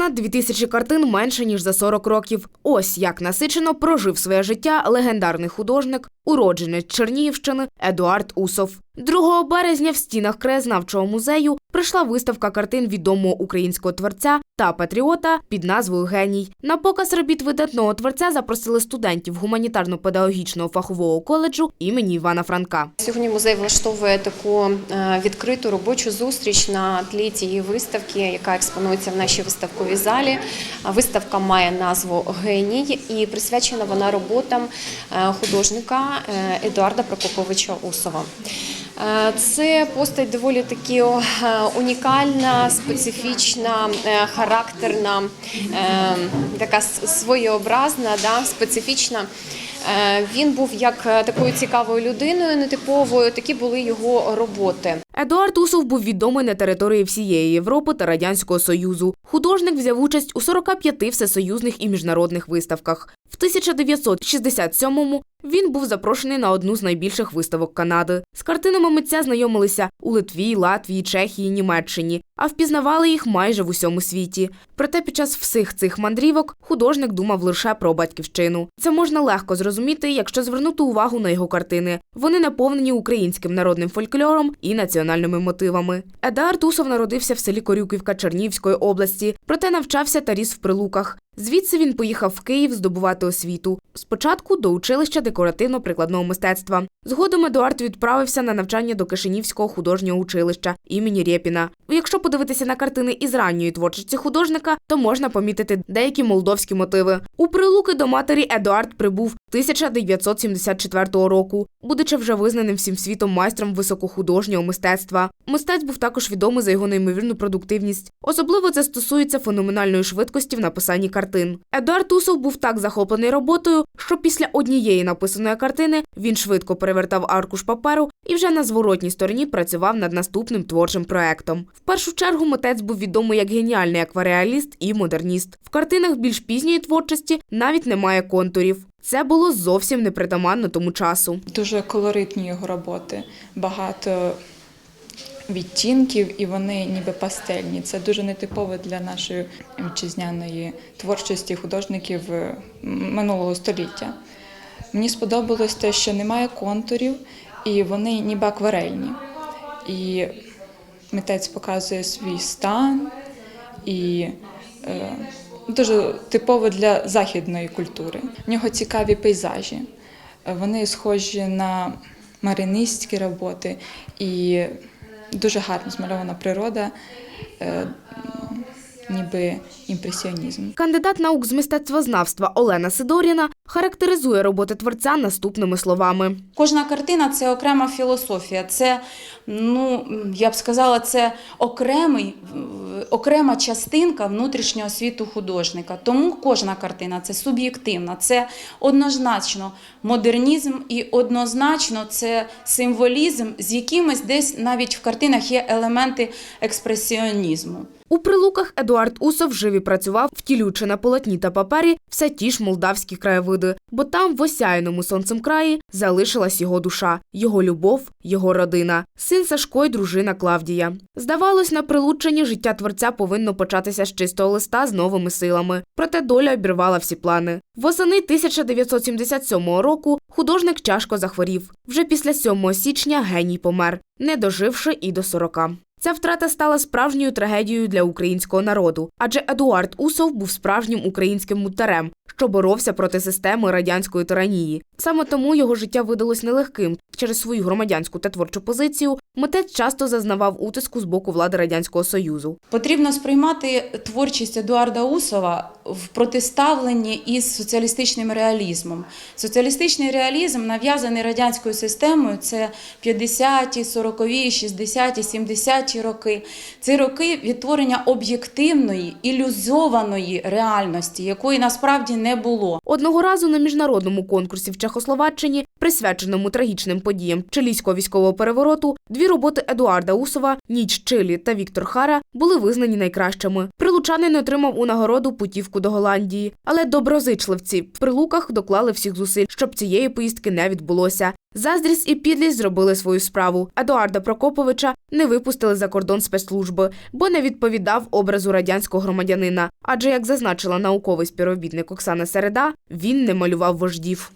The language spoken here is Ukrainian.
понад дві тисячі картин менше ніж за 40 років. Ось як насичено прожив своє життя легендарний художник, уродженець Чернігівщини Едуард Усов. 2 березня в стінах краєзнавчого музею прийшла виставка картин відомого українського творця та патріота під назвою Геній. На показ робіт видатного творця запросили студентів гуманітарно-педагогічного фахового коледжу імені Івана Франка. Сьогодні музей влаштовує таку е, відкриту робочу зустріч на тлі тієї виставки, яка експонується в нашій виставковій залі. Виставка має назву Геній і присвячена вона роботам е, художника е, Едуарда Прокоповича Усова. Е, Це постать доволі таки е, унікальна, специфічна, е, характерна, така своєобразна, да, специфічна. Е, Він був як е, такою цікавою людиною, нетиповою. Такі були його роботи. Едуард Усов був відомий на території всієї Європи та Радянського Союзу. Художник взяв участь у 45 всесоюзних і міжнародних виставках. В 1967-му він був запрошений на одну з найбільших виставок Канади. З картинами митця знайомилися у Литві, Латвії, Чехії, Німеччині, а впізнавали їх майже в усьому світі. Проте під час всіх цих мандрівок художник думав лише про батьківщину. Це можна легко зрозуміти, якщо звернути увагу на його картини. Вони наповнені українським народним фольклором і національними мотивами. Едар Тусов народився в селі Корюківка Чернівської області, проте навчався та ріс в прилуках. Звідси він поїхав в Київ здобувати освіту. Спочатку до училища декоративно-прикладного мистецтва. Згодом Едуард відправився на навчання до Кишинівського художнього училища імені Рєпіна. Якщо подивитися на картини із ранньої творчості художника, то можна помітити деякі молдовські мотиви. У прилуки до матері Едуард прибув 1974 року, будучи вже визнаним всім світом майстром високохудожнього мистецтва. Мистець був також відомий за його неймовірну продуктивність. Особливо це стосується феноменальної швидкості в написанні картин. Едуард Усов був так захоплений роботою, що після однієї написаної картини він швидко перевертав аркуш паперу і вже на зворотній стороні працював над наступним творчим проектом. В першу чергу митець був відомий як геніальний аквареаліст і модерніст. В картинах більш пізньої творчості навіть немає контурів. Це було зовсім непритаманно тому часу. Дуже колоритні його роботи, багато відтінків, і вони ніби пастельні. Це дуже нетипово для нашої вітчизняної творчості художників е, минулого століття. Мені сподобалось те, що немає контурів, і вони ніби акварельні. І митець показує свій стан і е, дуже типово для західної культури. В нього цікаві пейзажі. Вони схожі на маринистські роботи і дуже гарно змальована природа, е, ніби імпресіонізм. Кандидат наук з мистецтвознавства Олена Сидоріна характеризує роботи творця наступними словами. Кожна картина це окрема філософія. Це, ну я б сказала, це окремий, окрема частинка внутрішнього світу художника. Тому кожна картина це суб'єктивна, це однозначно модернізм і однозначно це символізм, з якимись десь навіть в картинах є елементи експресіонізму. У прилуках Едуард Усов живі працював, втілюючи на полотні та папері все ті ж молдавські краєвиди, бо там, в осяяному сонцем краї, залишилась його душа, його любов, його родина, син Сашко й дружина Клавдія. Здавалось, на прилучченні життя творця повинно початися з чистого листа з новими силами. Проте доля обірвала всі плани. Восени 1977 року художник тяжко захворів. Вже після 7 січня геній помер, не доживши і до 40. Ця втрата стала справжньою трагедією для українського народу, адже Едуард Усов був справжнім українським мутарем, що боровся проти системи радянської тиранії. Саме тому його життя видалось нелегким. Через свою громадянську та творчу позицію митець часто зазнавав утиску з боку влади радянського союзу. Потрібно сприймати творчість Едуарда Усова в протиставленні із соціалістичним реалізмом. Соціалістичний реалізм, нав'язаний радянською системою, це 50-ті, 40-ві, 60-ті, 70-ті роки. Це роки відтворення об'єктивної, ілюзованої реальності, якої насправді не було. Одного разу на міжнародному конкурсі в Чехословаччині, присвяченому трагічним подіям чилійського військового перевороту, дві роботи Едуарда Усова Ніч Чилі та Віктор Хара були визнані найкращими. Лучанин отримав у нагороду путівку до Голландії, але доброзичливці в прилуках доклали всіх зусиль, щоб цієї поїздки не відбулося. Заздрість і підлість зробили свою справу. Едуарда Прокоповича не випустили за кордон спецслужби, бо не відповідав образу радянського громадянина. Адже, як зазначила науковий співробітник Оксана Середа, він не малював вождів.